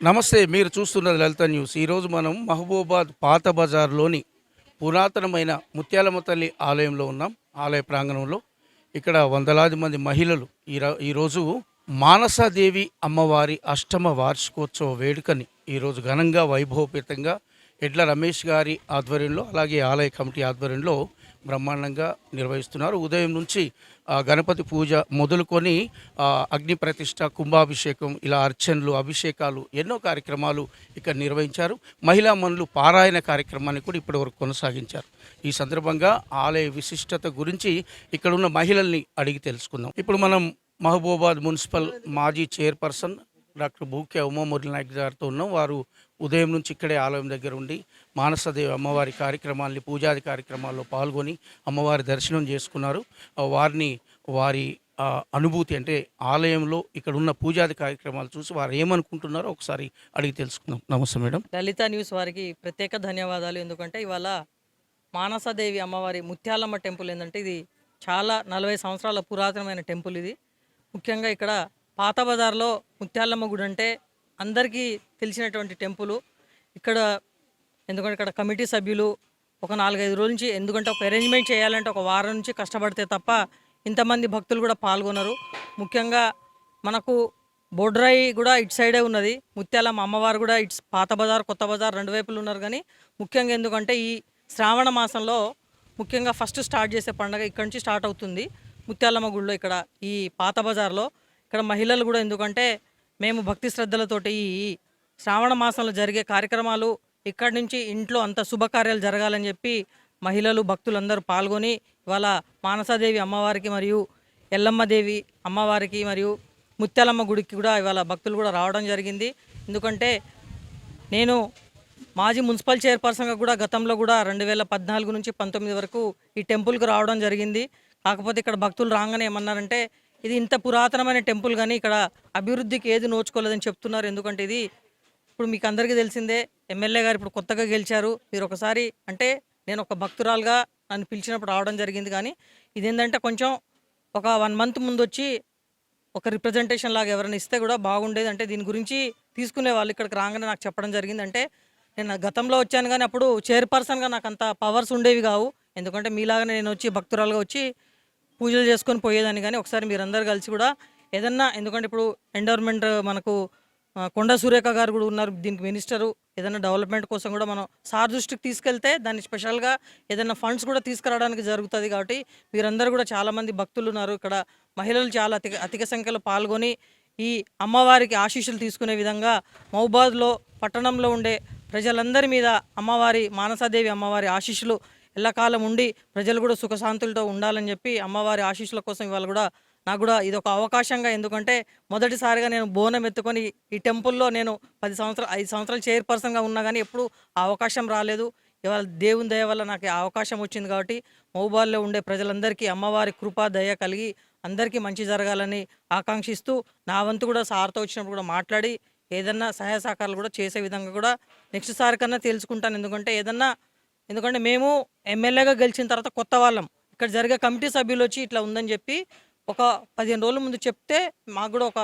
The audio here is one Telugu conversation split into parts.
నమస్తే మీరు చూస్తున్నది లలిత న్యూస్. ఈరోజు మనం మహబూబాద్ పాత బజార్లోని పురాతనమైన ముత్యాలమ్మ తల్లి ఆలయంలో ఉన్నాం ఆలయ ప్రాంగణంలో. ఇక్కడ వందలాది మంది మహిళలు ఈరోజు మానసాదేవి అమ్మవారి అష్టమ వార్షికోత్సవ వేడుకని ఈరోజు ఘనంగా వైభవపేతంగా ఎడ్ల రమేష్ గారి ఆధ్వర్యంలో అలాగే ఆలయ కమిటీ ఆధ్వర్యంలో బ్రహ్మాండంగా నిర్వహిస్తున్నారు. ఉదయం నుంచి గణపతి పూజ మొదలుకొని అగ్ని ప్రతిష్ట కుంభాభిషేకం ఇలా అర్చనలు అభిషేకాలు ఎన్నో కార్యక్రమాలు ఇక్కడ నిర్వహించారు. మహిళా మనులు పారాయణ కార్యక్రమాన్ని కూడా ఇప్పటివరకు కొనసాగించారు. ఈ సందర్భంగా ఆలయ విశిష్టత గురించి ఇక్కడ ఉన్న మహిళల్ని అడిగి తెలుసుకుందాం. ఇప్పుడు మనం మహబూబాద్ మున్సిపల్ మాజీ చైర్పర్సన్ డాక్టర్ బూకే ఉమామురళి నాయక్ గారితో ఉన్నాం. వారు ఉదయం నుంచి ఇక్కడే ఆలయం దగ్గర ఉండి మానసదేవి అమ్మవారి కార్యక్రమాల్ని పూజాది కార్యక్రమాల్లో పాల్గొని అమ్మవారి దర్శనం చేసుకున్నారు. వారిని వారి అనుభూతి అంటే ఆలయంలో ఇక్కడ ఉన్న పూజాది కార్యక్రమాలు చూసి వారు ఏమనుకుంటున్నారో ఒకసారి అడిగి తెలుసుకుందాం. నమస్తే మేడం. లలిత న్యూస్ వారికి ప్రత్యేక ధన్యవాదాలు. ఎందుకంటే ఇవాళ మానసదేవి అమ్మవారి ముత్యాలమ్మ టెంపుల్ ఏంటంటే ఇది చాలా నలభై సంవత్సరాల పురాతనమైన టెంపుల్ ఇది. ముఖ్యంగా ఇక్కడ పాత బజార్లో ముత్యాలమ్మ గుడి అంటే అందరికీ తెలిసినటువంటి టెంపుల్. ఇక్కడ ఎందుకంటే ఇక్కడ కమిటీ సభ్యులు ఒక నాలుగైదు రోజుల నుంచి ఎందుకంటే ఒక అరేంజ్మెంట్ చేయాలంటే ఒక వారం నుంచి కష్టపడితే తప్ప ఇంతమంది భక్తులు కూడా పాల్గొనరు. ముఖ్యంగా మనకు బోడ్రాయి కూడా ఇటు సైడే ఉన్నది. ముత్యాలమ్మ అమ్మవారు కూడా ఇటు పాత బజార్ కొత్త బజార్ రెండు వైపులు ఉన్నారు కానీ ముఖ్యంగా ఎందుకంటే ఈ శ్రావణ మాసంలో ముఖ్యంగా ఫస్ట్ స్టార్ట్ చేసే పండుగ ఇక్కడ నుంచి స్టార్ట్ అవుతుంది. ముత్యాలమ్మ గుడిలో ఇక్కడ ఈ పాత బజార్లో. ఇక్కడ మహిళలు కూడా ఎందుకంటే మేము భక్తి శ్రద్ధలతోటి ఈ శ్రావణ మాసంలో జరిగే కార్యక్రమాలు ఇక్కడి నుంచి ఇంట్లో అంత శుభకార్యాలు జరగాలని చెప్పి మహిళలు భక్తులందరూ పాల్గొని ఇవాళ మానసాదేవి అమ్మవారికి మరియు ఎల్లమ్మదేవి అమ్మవారికి మరియు ముత్యాలమ్మ గుడికి కూడా ఇవాళ భక్తులు కూడా రావడం జరిగింది. ఎందుకంటే నేను మాజీ మున్సిపల్ చైర్పర్సన్గా కూడా గతంలో కూడా రెండు వేల పద్నాలుగు నుంచి పంతొమ్మిది వరకు ఈ టెంపుల్కి రావడం జరిగింది. కాకపోతే ఇక్కడ భక్తులు రాగానే ఏమన్నారంటే ఇది ఇంత పురాతనమైన టెంపుల్ కానీ ఇక్కడ అభివృద్ధికి ఏది నోచుకోలేదని చెప్తున్నారు. ఎందుకంటే ఇది ఇప్పుడు మీకు అందరికీ తెలిసిందే ఎమ్మెల్యే గారు ఇప్పుడు కొత్తగా గెలిచారు. మీరు ఒకసారి అంటే నేను ఒక భక్తురాలుగా నన్ను పిలిచినప్పుడు రావడం జరిగింది కానీ ఇదేంటంటే కొంచెం ఒక వన్ మంత్ ముందు వచ్చి ఒక రిప్రజెంటేషన్ లాగా ఎవరైనా ఇస్తే కూడా బాగుండేది. అంటే దీని గురించి తీసుకునే వాళ్ళు ఇక్కడికి రాగానే నాకు చెప్పడం జరిగింది. అంటే నేను గతంలో వచ్చాను కానీ అప్పుడు చైర్పర్సన్గా నాకు అంత పవర్స్ ఉండేవి కావు. ఎందుకంటే మీలాగానే నేను వచ్చి భక్తురాలుగా వచ్చి పూజలు చేసుకొని పోయేదాన్ని. కానీ ఒకసారి మీరందరూ కలిసి కూడా ఏదన్నా ఎందుకంటే ఇప్పుడు ఎండోర్మెంట్ మనకు కొండ సురేఖ గారు కూడా ఉన్నారు. దీనికి మినిస్టరు ఏదైనా డెవలప్మెంట్ కోసం కూడా మనం సార్ దృష్టికి తీసుకెళ్తే దాన్ని స్పెషల్గా ఏదైనా ఫండ్స్ కూడా తీసుకురావడానికి జరుగుతుంది కాబట్టి మీరందరూ కూడా చాలామంది భక్తులు ఉన్నారు. ఇక్కడ మహిళలు చాలా అతి అధిక సంఖ్యలో పాల్గొని ఈ అమ్మవారికి ఆశీస్సులు తీసుకునే విధంగా మహబాద్లో పట్టణంలో ఉండే ప్రజలందరి మీద అమ్మవారి మానసాదేవి అమ్మవారి ఆశీస్సులు ఎల్లకాలం ఉండి ప్రజలు కూడా సుఖశాంతులతో ఉండాలని చెప్పి అమ్మవారి ఆశీస్సుల కోసం ఇవాళ కూడా నాకు కూడా ఇది ఒక అవకాశంగా. ఎందుకంటే మొదటిసారిగా నేను బోనం ఎత్తుకొని ఈ టెంపుల్లో నేను పది సంవత్సరాలు ఐదు సంవత్సరాలు చైర్పర్సన్గా ఉన్నా కానీ ఎప్పుడు ఆ అవకాశం రాలేదు. ఇవాళ దేవుని దయ వల్ల నాకు అవకాశం వచ్చింది కాబట్టి మహబాద్లో ఉండే ప్రజలందరికీ అమ్మవారి కృపా దయ కలిగి అందరికీ మంచి జరగాలని ఆకాంక్షిస్తూ నా వంతు కూడా సార్తో వచ్చినప్పుడు కూడా మాట్లాడి ఏదన్నా సహాయ సహకారాలు కూడా చేసే విధంగా కూడా నెక్స్ట్ సారి కన్నా తెలుసుకుంటాను ఎందుకంటే ఏదన్నా ఎందుకంటే మేము ఎమ్మెల్యేగా గెలిచిన తర్వాత కొత్త వాళ్ళం. ఇక్కడ జరిగే కమిటీ సభ్యులు వచ్చి ఇట్లా ఉందని చెప్పి ఒక పదిహేను రోజుల ముందు చెప్తే మాకు కూడా ఒక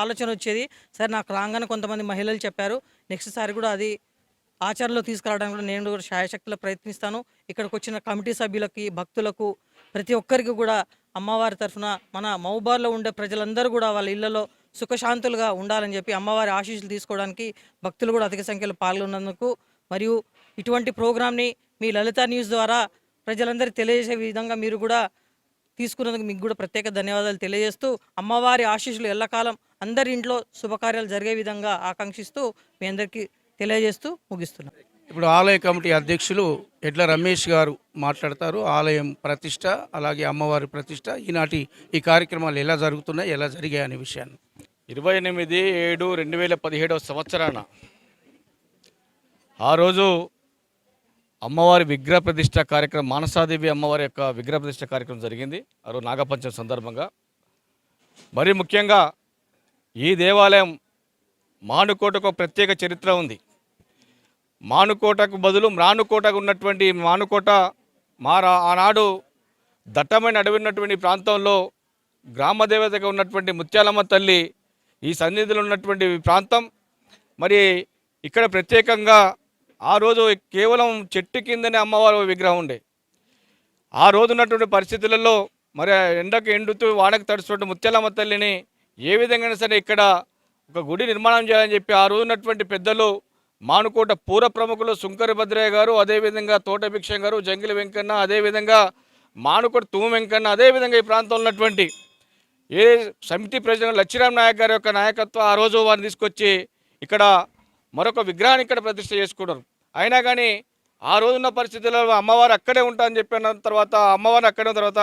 ఆలోచన వచ్చేది. సరే నాకు రాగానే కొంతమంది మహిళలు చెప్పారు. నెక్స్ట్ సారి కూడా అది ఆచరణలో తీసుకురావడానికి కూడా నేను కూడా శాయశక్తిలో ప్రయత్నిస్తాను. ఇక్కడికి వచ్చిన కమిటీ సభ్యులకి భక్తులకు ప్రతి ఒక్కరికి కూడా అమ్మవారి తరఫున మన మౌబార్లో ఉండే ప్రజలందరూ కూడా వాళ్ళ ఇళ్ళలో సుఖశాంతులుగా ఉండాలని చెప్పి అమ్మవారి ఆశీస్సులు తీసుకోవడానికి భక్తులు కూడా అధిక సంఖ్యలో పాల్గొన్నందుకు మరియు ఇటువంటి ప్రోగ్రామ్ని మీ లలిత న్యూస్ ద్వారా ప్రజలందరికీ తెలియజేసే విధంగా మీరు కూడా తీసుకున్నందుకు మీకు కూడా ప్రత్యేక ధన్యవాదాలు తెలియజేస్తూ అమ్మవారి ఆశీస్సులు ఎల్లకాలం అందరి ఇంట్లో శుభకార్యాలు జరిగే విధంగా ఆకాంక్షిస్తూ మీ అందరికీ తెలియజేస్తూ ముగిస్తున్నాం. ఇప్పుడు ఆలయ కమిటీ అధ్యక్షులు ఎడ్ల రమేష్ గారు మాట్లాడతారు. ఆలయం ప్రతిష్ట అలాగే అమ్మవారి ప్రతిష్ట. ఈనాటి ఈ కార్యక్రమాలు ఎలా జరుగుతున్నాయి ఎలా జరిగాయి అనే విషయాన్ని. ఇరవై ఎనిమిది ఏడు రెండు వేల పదిహేడవ సంవత్సరాన ఆ రోజు అమ్మవారి విగ్రహ ప్రతిష్ట కార్యక్రమం మానసాదేవి అమ్మవారి యొక్క విగ్రహ ప్రతిష్ట కార్యక్రమం జరిగింది. అరు నాగపంచం నాగపంచమి సందర్భంగా. మరి ముఖ్యంగా ఈ దేవాలయం మానుకోటకు ప్రత్యేక చరిత్ర ఉంది. మానుకోటకు బదులు మ్రానుకోటకు ఉన్నటువంటి మానుకోట మారా ఆనాడు దట్టమైన అడవి ఉన్నటువంటి ప్రాంతంలో గ్రామ దేవతగా ఉన్నటువంటి ముత్యాలమ్మ తల్లి ఈ సన్నిధిలో ఉన్నటువంటి ప్రాంతం. మరి ఇక్కడ ప్రత్యేకంగా ఆ రోజు కేవలం చెట్టు కిందనే అమ్మవారి విగ్రహం ఉండే. ఆ రోజు ఉన్నటువంటి పరిస్థితులలో మరి ఎండకు ఎండుతూ వానకు తడుచుకుంటూ ముత్యాలమ్మ తల్లిని ఏ విధంగా సరే ఇక్కడ ఒక గుడి నిర్మాణం చేయాలని చెప్పి ఆ రోజు ఉన్నటువంటి పెద్దలు మానుకోట పూర ప్రముఖులు సుంకర భద్రయ్య గారు అదేవిధంగా తోట భిక్షం గారు జంగిలి వెంకన్న అదేవిధంగా మానుకోట తుమ్మ వెంకన్న అదేవిధంగా ఈ ప్రాంతంలో ఉన్నటువంటి ఏ సమితి ప్రెసిడెంట్ లచ్చిరామ్ నాయక్ గారి యొక్క నాయకత్వం ఆ రోజు వారిని తీసుకొచ్చి ఇక్కడ మరొక విగ్రహాన్ని ఇక్కడ ప్రతిష్ట చేసుకున్నారు అయినా కానీ ఆ రోజున్న పరిస్థితుల్లో అమ్మవారు అక్కడే ఉంటా అని చెప్పిన తర్వాత అమ్మవారు అక్కడే తర్వాత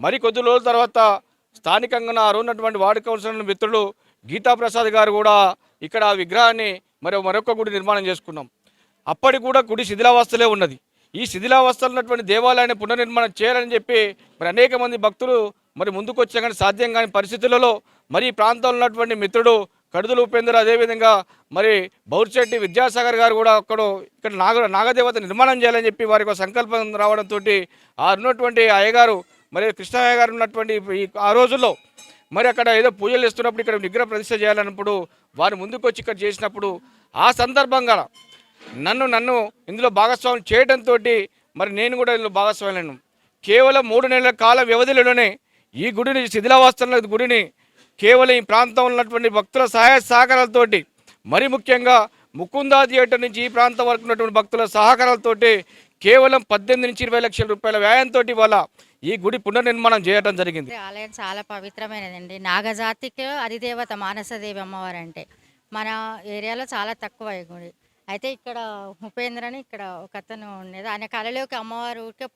మరి కొద్ది రోజుల తర్వాత స్థానికంగా ఆ రోజున్నటువంటి వార్డు కౌన్సిలర్ మిత్రులు గీతాప్రసాద్ గారు కూడా ఇక్కడ ఆ విగ్రహాన్ని మరి మరొక గుడి నిర్మాణం చేసుకున్నాం. అప్పటికి కూడా గుడి శిథిలావస్థలే ఉన్నది. ఈ శిథిలావస్థలు ఉన్నటువంటి దేవాలయాన్ని పునర్నిర్మాణం చేయాలని చెప్పి మరి అనేక మంది భక్తులు మరి ముందుకు వచ్చా కానీ సాధ్యం కాని పరిస్థితులలో మరి ఈ ప్రాంతంలో ఉన్నటువంటి మిత్రుడు కడుదల ఉపేందర్ అదేవిధంగా మరి బౌర్చెట్టి విద్యాసాగర్ గారు కూడా అక్కడ ఇక్కడ నాగ నాగదేవత నిర్మాణం చేయాలని చెప్పి వారికి ఒక సంకల్పం రావడంతో ఆ ఉన్నటువంటి అయ్యగారు మరి కృష్ణయ్య గారు ఉన్నటువంటి ఆ రోజుల్లో మరి అక్కడ ఏదో పూజలు ఇస్తున్నప్పుడు ఇక్కడ విగ్రహ ప్రతిష్ట చేయాలన్నప్పుడు వారు ముందుకు వచ్చి ఇక్కడ చేసినప్పుడు ఆ సందర్భంగా నన్ను నన్ను ఇందులో భాగస్వామ్యం చేయడంతో మరి నేను కూడా ఇందులో భాగస్వామ్యం కేవలం మూడు నెలల కాల వ్యవధిలోనే ఈ గుడిని శిథిలావాస్థల గుడిని కేవలం ఈ ప్రాంతంలో ఉన్నటువంటి భక్తుల సహాయ సహకారాలతోటి మరి ముఖ్యంగా ముకుందా థియేటర్ నుంచి ఈ ప్రాంతం వరకు ఉన్నటువంటి భక్తుల సహకారాలతోటి కేవలం పద్దెనిమిది నుంచి ఇరవై లక్షల రూపాయల వ్యయంతో ఇవాళ ఈ గుడి పునర్నిర్మాణం చేయడం జరిగింది. ఆలయం చాలా పవిత్రమైనదండి. నాగజాతికి అధిదేవత మానసదేవి అమ్మవారు అంటే మన ఏరియాలో చాలా తక్కువ ఈ గుడి. అయితే ఇక్కడ ఉపేంద్ర అని ఇక్కడ ఒక అతను ఉండేది. ఆయన కళలోకి అమ్మవారు ఊరికే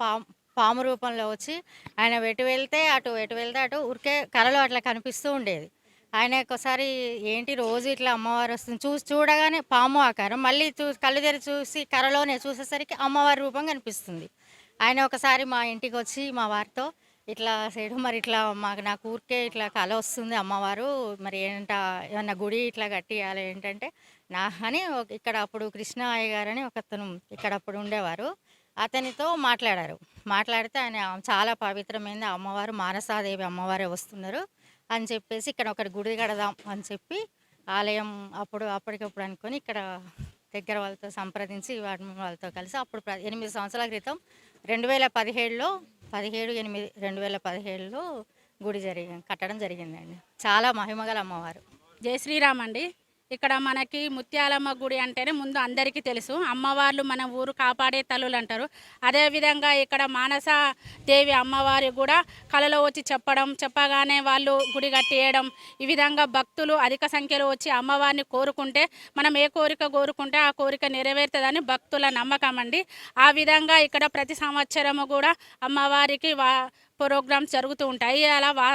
పాము రూపంలో వచ్చి ఆయన ఎటు వెళ్తే అటు ఎటు వెళ్తే అటు ఉరికే కళలో అట్లా కనిపిస్తూ ఉండేది. ఆయన ఒకసారి ఏంటి రోజు ఇట్లా అమ్మవారు వస్తుంది చూసి చూడగానే పాము ఆకారం మళ్ళీ చూ కళ్ళు తెరి చూసి కరలోనే చూసేసరికి అమ్మవారి రూపం కనిపిస్తుంది. ఆయన ఒకసారి మా ఇంటికి వచ్చి మా వారితో ఇట్లా సేడు మరి ఇట్లా మాకు నాకు ఊరికే ఇట్లా కళ వస్తుంది అమ్మవారు మరి ఏంట ఏమన్నా గుడి ఇట్లా కట్టియాలి ఏంటంటే నా అని ఇక్కడ అప్పుడు కృష్ణ అయ్య గారు అని ఒక అతను ఇక్కడ అప్పుడు ఉండేవారు. అతనితో మాట్లాడారు. మాట్లాడితే ఆయన చాలా పవిత్రమైంది. అమ్మవారు మానసాదేవి అమ్మవారే వస్తున్నారు అని చెప్పేసి ఇక్కడ ఒకటి గుడి కడదాం అని చెప్పి ఆలయం అప్పుడు అప్పటికప్పుడు అనుకొని ఇక్కడ దగ్గర వాళ్ళతో సంప్రదించి వాటి వాళ్ళతో కలిసి అప్పుడు ఎనిమిది సంవత్సరాల క్రితం రెండు వేల పదిహేడులో పదిహేడు ఎనిమిది రెండు వేల పదిహేడులో గుడి జరిగి కట్టడం జరిగిందండి. చాలా మహిమగల అమ్మవారు. జై శ్రీరామ్ అండి. ఇక్కడ మనకి ముత్యాలమ్మ గుడి అంటేనే ముందు అందరికీ తెలుసు. అమ్మవార్లు మన ఊరు కాపాడే తల్లులు అంటారు. అదేవిధంగా ఇక్కడ మానస దేవి అమ్మవారి కూడా కలలో వచ్చి చెప్పడం చెప్పగానే వాళ్ళు గుడి కట్టేయడం ఈ విధంగా భక్తులు అధిక సంఖ్యలో వచ్చి అమ్మవారిని కోరుకుంటే మనం ఏ కోరిక కోరుకుంటే ఆ కోరిక నెరవేరుతుందని భక్తుల నమ్మకం అండి. ఆ విధంగా ఇక్కడ ప్రతి సంవత్సరము కూడా అమ్మవారికి వా ప్రోగ్రామ్స్ జరుగుతూ ఉంటాయి. అలా వా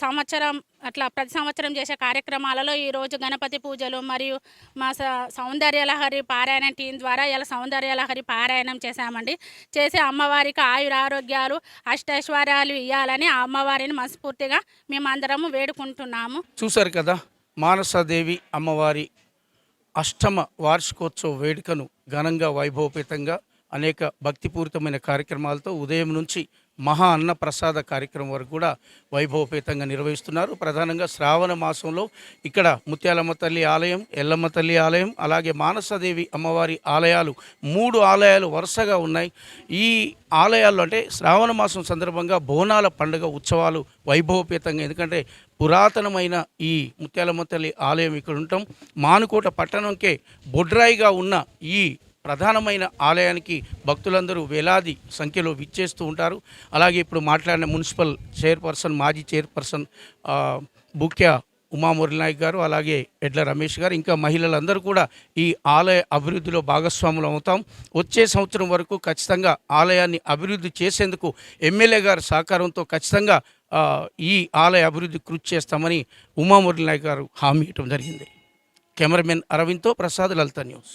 సంవత్సరం అట్లా ప్రతి సంవత్సరం చేసే కార్యక్రమాలలో ఈరోజు గణపతి పూజలు మరియు మా స సౌందర్యలహరి పారాయణ టీం ద్వారా ఇలా సౌందర్యలహరి పారాయణం చేశామండి. చేసి అమ్మవారికి ఆయుర ఆరోగ్యాలు అష్టైశ్వర్యాలు ఇవ్వాలని ఆ అమ్మవారిని మనస్ఫూర్తిగా మేమందరము వేడుకుంటున్నాము. చూశారు కదా మానసాదేవి అమ్మవారి అష్టమ వార్షికోత్సవ వేడుకను ఘనంగా వైభవపేతంగా అనేక భక్తిపూరితమైన కార్యక్రమాలతో ఉదయం నుంచి మహా అన్న ప్రసాద కార్యక్రమం వరకు కూడా వైభవపేతంగా నిర్వహిస్తున్నారు. ప్రధానంగా శ్రావణ మాసంలో ఇక్కడ ముత్యాలమ్మ తల్లి ఆలయం ఎల్లమ్మ తల్లి ఆలయం అలాగే మానసదేవి అమ్మవారి ఆలయాలు మూడు ఆలయాలు వరుసగా ఉన్నాయి. ఈ ఆలయాల్లో అంటే శ్రావణ మాసం సందర్భంగా బోనాల పండుగ ఉత్సవాలు వైభవపేతంగా ఎందుకంటే పురాతనమైన ఈ ముత్యాలమ్మ తల్లి ఆలయం ఇక్కడ ఉంటాం. మానుకోట పట్టణంకే బొడ్రాయిగా ఉన్న ఈ ప్రధానమైన ఆలయానికి భక్తులందరూ వేలాది సంఖ్యలో విచ్చేస్తూ ఉంటారు. అలాగే ఇప్పుడు మాట్లాడిన మున్సిపల్ చైర్పర్సన్ మాజీ చైర్పర్సన్ బుక్య ఉమా నాయక్ గారు అలాగే ఎడ్ల రమేష్ గారు ఇంకా మహిళలందరూ కూడా ఈ ఆలయ అభివృద్ధిలో భాగస్వాములు అవుతాం. వచ్చే సంవత్సరం వరకు ఖచ్చితంగా ఆలయాన్ని అభివృద్ధి చేసేందుకు ఎమ్మెల్యే గారి సహకారంతో ఖచ్చితంగా ఈ ఆలయ అభివృద్ధి కృషి చేస్తామని ఉమా మురళినాయక్ గారు హామీ ఇవ్వడం జరిగింది. కెమెరామెన్ అరవింద్తో ప్రసాద్ లలిత న్యూస్.